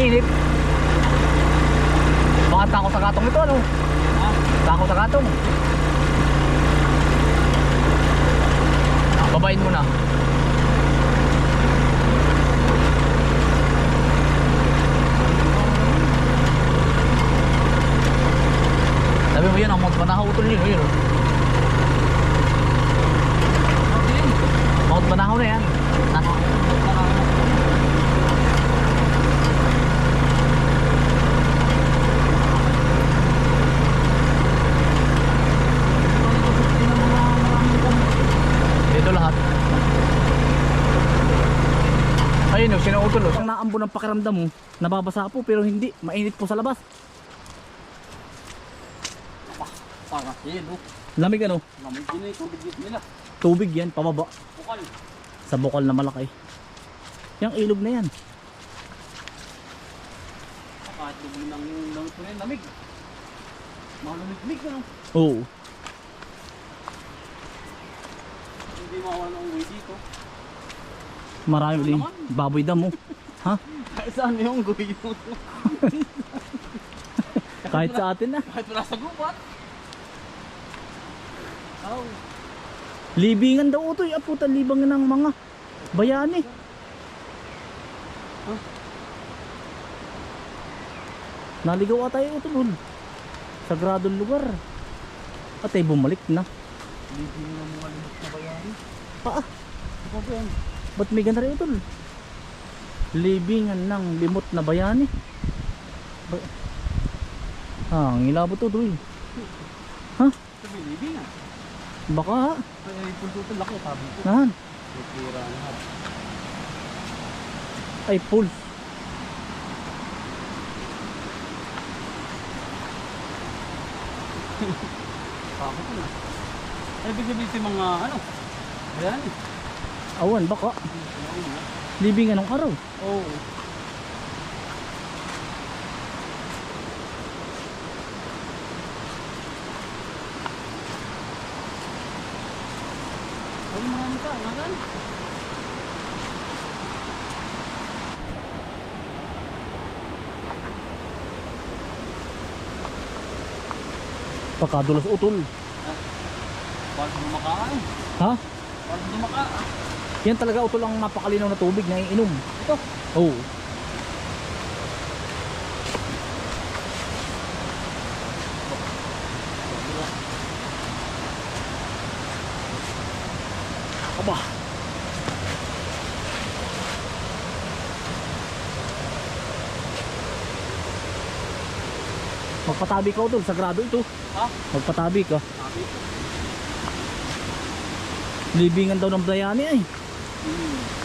Manginginip. Baka takot sa katong ito ano? Takot sa katong. Babain mo na. Sabi mo yun, ang Mount Banahaw utol yun, yun. oh. Mount Banahaw na yan. Nasa, dito lahat. Ayun sinuutol oh. Ang naambo ng pakiramdam mo, nababasa po pero hindi, mainit po sa labas. Para yun, oh. Lamig ano, Lamig din eh, tubig nila. tubig yan, pababa. Bukal. Sa bukal na malaki. Yung ilog na yan. Kahit lubog ng na yun, lamig. Malamig-mig ano. Oo. Hindi mawala ng uwi dito. Marami uling baboy damo. Ha? Kahit saan yung guwi mo. Kahit sa atin na. Kahit wala sa gubat. Oh. Libingan daw ito, aputan libangan ng mga bayani. Naligaw ata yung utol. Sagradong lugar. At ay bumalik na. Hindi mo mga limot na bayani. Ah, Ano ba yan? Ba't may ganda rin utol? Libingan ng limot na bayani. Ba- ah, ang ilabot to doy. Sabi, libing ah. Baka, Ay, ay, punto laki, sabi ko. nahan. Ha. Ay, pulse. Sabi ko na. Ay, sa mga ano. Bayani. Awan, baka. Libingan ng araw. Oo. Oh. Nagan? Pagkadulas utol. Paano dumakain? Ha? Paano dumaka? Yan talaga utol ang napakalinaw na tubig na iinom. Ito. Oo. Aba. Magpatabi ka utol, sagrado ito. Ha? Magpatabi ka. Sabi. Libingan daw ng bayani ay. Hmm.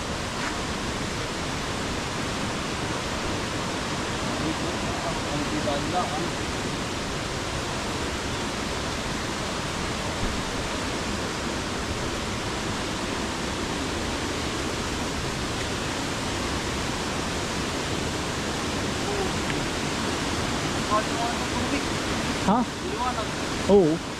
Ha? Liwanag. Oo.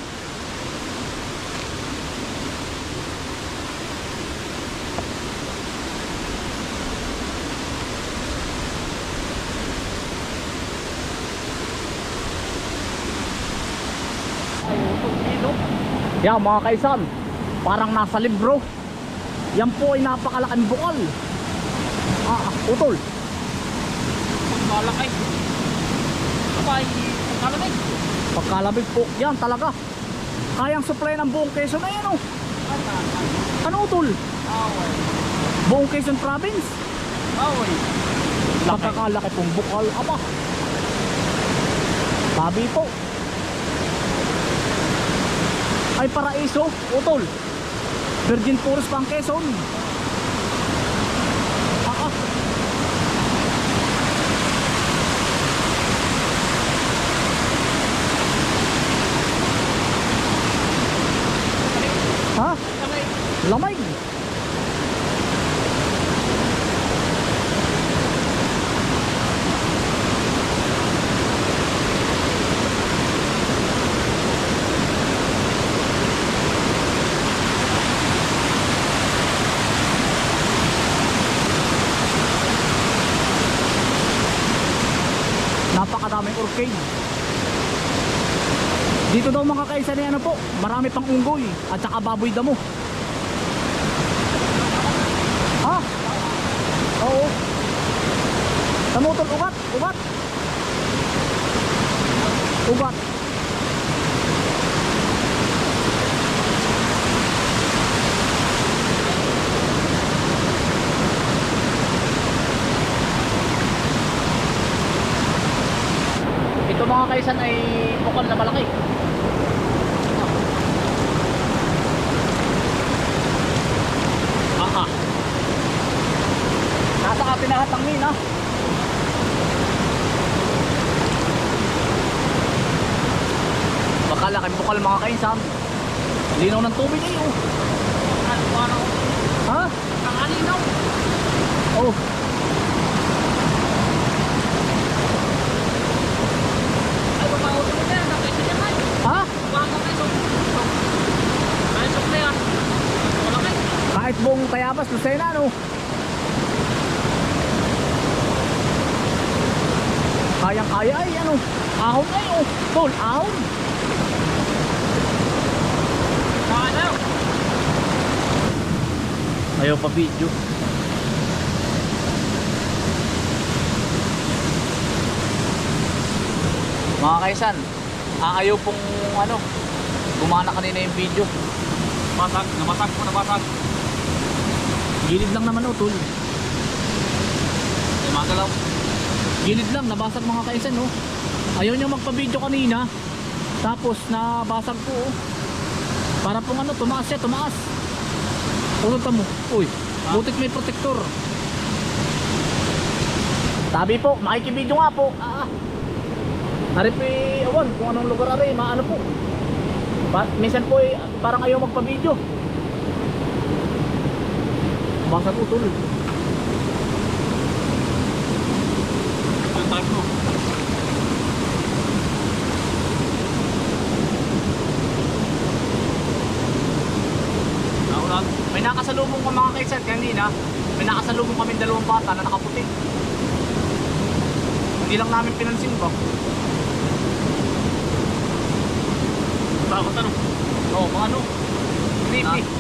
Yan mga kaisan, parang nasa libro. Yan po ay napakalaking bukal. Ah, utol. Malaki. Abay, kalaki. Pagkalabig po, yan talaga. Kayang supply ng buong Quezon na yan oh. Ano utol? Away. Buong Quezon Province. Away. Pagkakalaki pong bukal. Aba. Sabi po. Ay paraiso, utol. Virgin Forest pang Quezon. Ah, ah. Ha? Kamay. Lamay. Napakadaming orchid. Dito daw mga kaisa ni ano po, marami pang unggoy at saka baboy damo. Ha? Oo. Tamutol, ugat, ugat. Ugat. Ito mga kaisan ay bukal na malaki. Ah, ah. Nasa atin lahat ang mina. Laki bukal mga kainsan. Linaw ng tubig eh oh. Ha? Alinaw. Oh. Ha? Ah. Malaki. Kahit buong tayabas, Lucena no. Kayang kaya ay ano. Ahon ay oh. Tol, ahon. Ayaw pa video. Mga kaisan, aayaw pong ano, gumana kanina yung video. Basag. Nabasag po, nabasag. Gilid lang naman oh, tol. Ay, magalaw. Gilid lang, nabasag mga kaisan no. Ayaw niya magpa-video kanina. Tapos nabasag po oh. Para pong ano, tumaas siya, tumaas. Ulo mo. Uy, butik may protector. Sabi po, makikibidyo nga po. Ah, ah. Ari po, awan, kung anong lugar ari, maano po. Pa minsan po, eh, parang ayaw magpa-video. Basag utol. Ang time mo. Naulan. May ka mga kaisan kanina. May nakasalubong kami dalawang bata na nakaputi. Hindi lang namin pinansin ba? Takot ano? Oo, oh, mga ano. Creepy. Ah.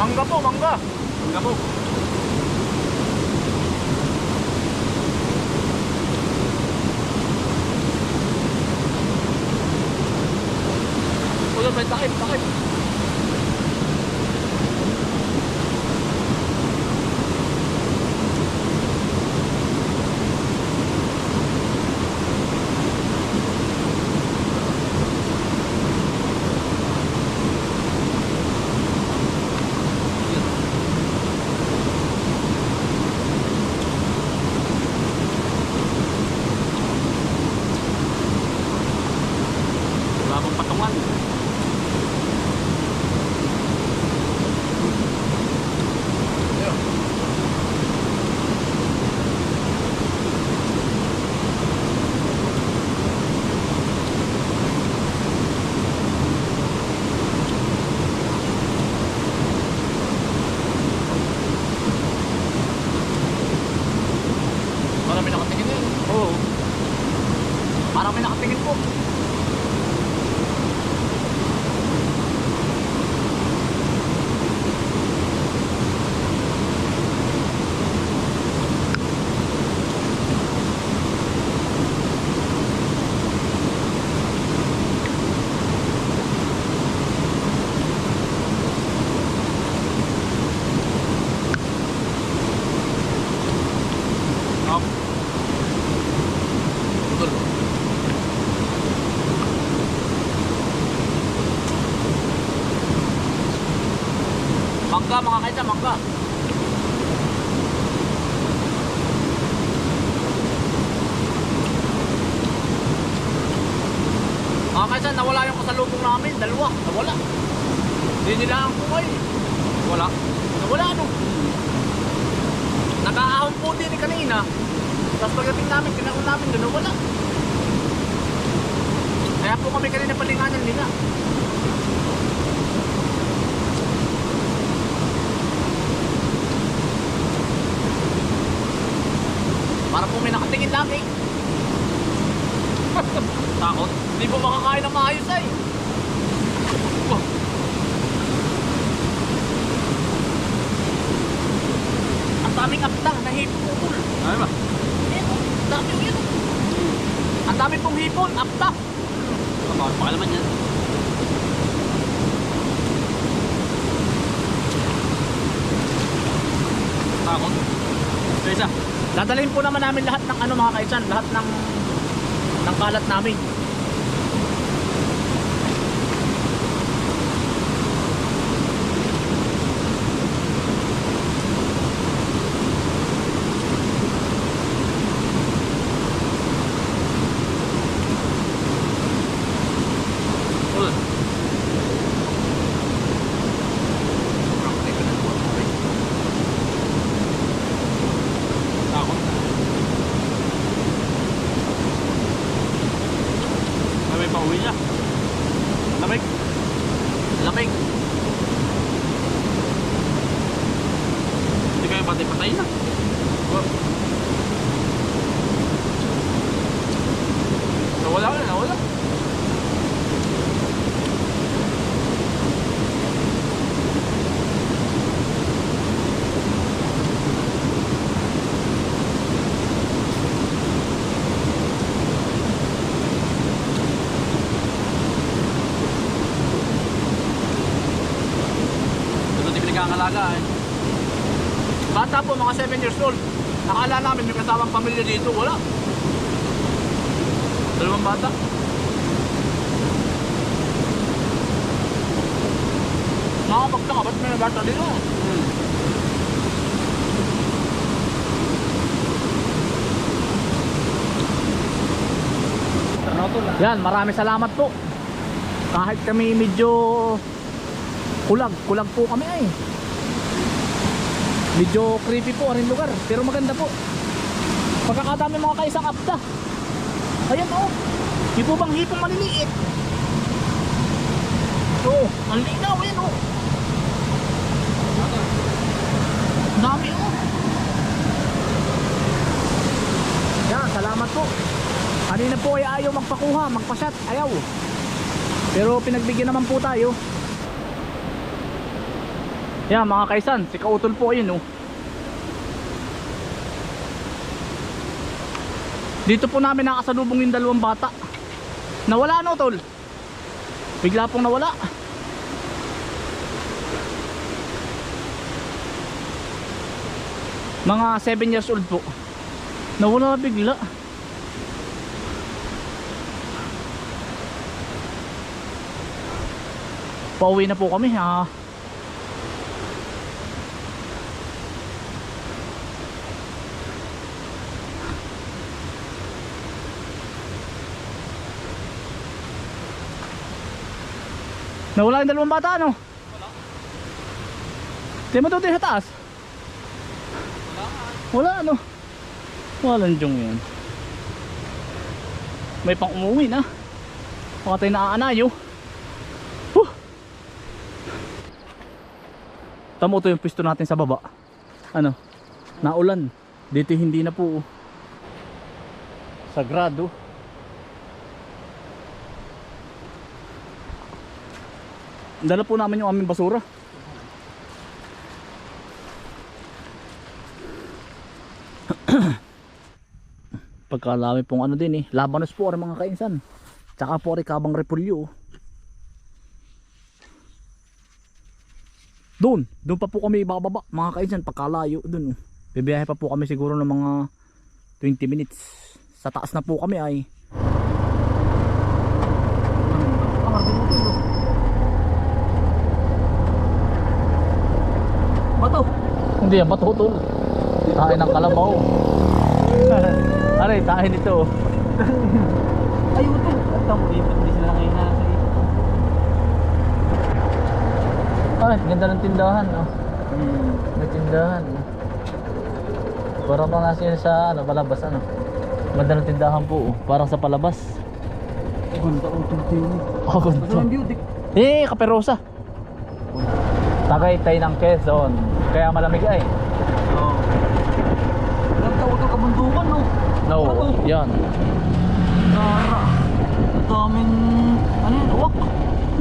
Mangga po, mangga. Ang gabo. Ulo, may takip, takip. Wala pang patungan. Mangga mga kaisa, mangga. Kaisa, nawala yung kasalubong namin. Dalawa, nawala. Hindi nila ang kumay. Wala. Nawala ano. Nag-aahon po din ni kanina. Tapos pagdating namin, kinakon namin doon, nawala. Kaya po kami kanina palinganan nila. Para po may nakatingin lagi. Takot. Hindi po makakain ng maayos ay. Oh. Ang daming aptang na hipon. Ano ba? Ang dami yun. Ang dami pong hipon, apta. Baka baka naman yan. Takot. Ito isa. Dadalhin po naman namin lahat ng ano mga kaisan, lahat ng ng kalat namin. Uy. Takot. Ay, may pauwi niya. Lamig. Lamig. Hindi kayo patay-patay na. Oh. Nawala na, nawala. Ito di pinagkakalaga eh. Bata po, mga 7 years old. Nakala namin may kasamang pamilya dito, wala. Dalawang bata. Nakapagtaka, ba't may bata dito? Hmm. Yan, marami salamat po. Kahit kami medyo kulag, kulag po kami ay. Medyo creepy po ang lugar, pero maganda po. Pagkakadami mga kaisang apta. Ayan oh. Di po bang hipong maliliit? Oo, oh, ang linaw yan oh. Dami oh. Yan, salamat po. Kanina po ay ayaw magpakuha, magpasyat, ayaw. Pero pinagbigyan naman po tayo. Yan mga kaisan, si Kautol po ayun oh. Dito po namin nakasalubong yung dalawang bata. Nawala no tol? Bigla pong nawala. Mga 7 years old po. Nawala bigla. Pauwi na po kami ha. Nawala yung dalawang bata ano? Wala. Di mo doon sa taas? Wala ano? Walang jong yan. May pang umuwi na. Baka tayo naaanayo. Huh. Tamo yung pisto natin sa baba. Ano? Naulan. Dito hindi na po. oh. Sagrado. Dala po namin yung aming basura. Pagkalami pong ano din eh. Labanos po ang mga kainsan. Tsaka po rin kabang repulyo. Doon, doon pa po kami bababa mga kainsan pagkalayo doon. oh. Bibiyahe pa po kami siguro ng mga 20 minutes. Sa taas na po kami ay Hindi yan matutol. Tayo ng kalabaw. Aray, tayo nito. Ay, ito. At ang ipot, hindi sila ngayon. Ay, ganda ng tindahan. Oh. Hmm. May tindahan. Parang pa nga siya sa ano, palabas ano. Ganda ng tindahan po. Oh. Parang sa palabas. Ganda ang. Oh, Basta ganda. ng beauty. Eh, kaperosa. Tagaytay ng Quezon. Kaya malamig ay. Oo. Ilang taon ito kabundukan, no? No, yan. Gara. Ang daming, ano yan, uwak.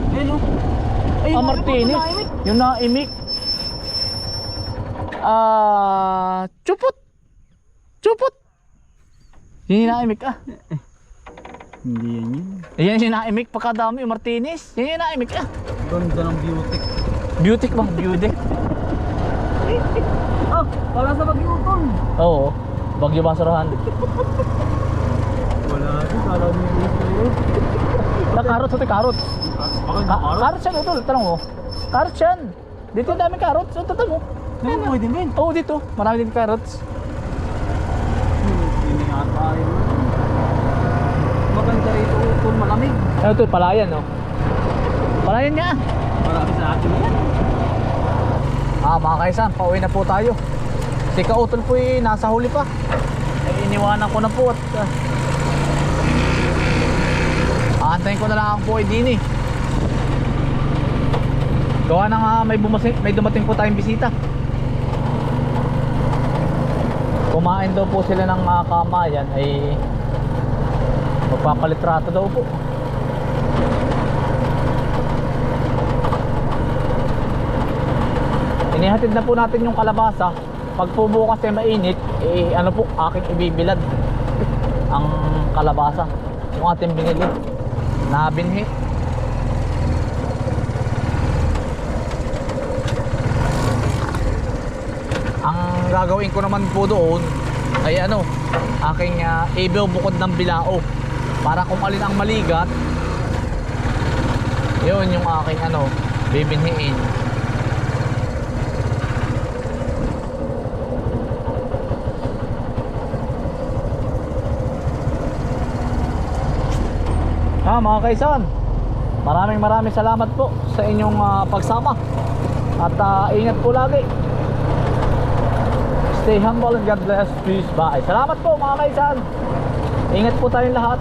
Eh, no? Ay, Ah, Martinez. Yung naimik. Ah, chupot. Chupot. Yun yung naimik ah. Hindi yan yun. Yan yung naimik pagkadami yung Martinez. Yan yung naimik ah. Ganda ng beauty. Beauty bang beauty? Ah, wala sa mag-iuton. Oo. Bagyo basurahan. Wala din, kala mo yung yun. Na carrots ito carrots. Bakit Ka carrots yan utol. Tanong mo. Carrots yan. Dito yung daming carrots. Ito tanong mo. Ano mo din, Ben? Oo dito. Marami din carrots. Hindi ata yun. Maganda rito utol, malamig. Ano ito? Palayan no. Palayan nga. Marami sa atin yan. Ah, mga kaisan, pauwi na po tayo. Si Kautol po eh, nasa huli pa. Eh, iniwanan ko na po at uh, aantayin ko na lang po ay din eh. Gawa na nga may, bumasi, may dumating po tayong bisita. Kumain daw po sila ng uh, kamayan ay magpapalitrato daw po. Inihatid na po natin yung kalabasa. Pag po bukas ay mainit, eh, ano po, aking ibibilad ang kalabasa. Yung ating binili na binhi. Ang gagawin ko naman po doon ay ano, aking uh, bukod ng bilao para kung alin ang maligat yun yung aking ano bibinhiin Mga kaisan, maraming maraming salamat po sa inyong ah, pagsama. At ah, ingat po lagi. Stay humble and God bless. Peace. Bye. Salamat po mga kaisan. Ingat po tayong lahat.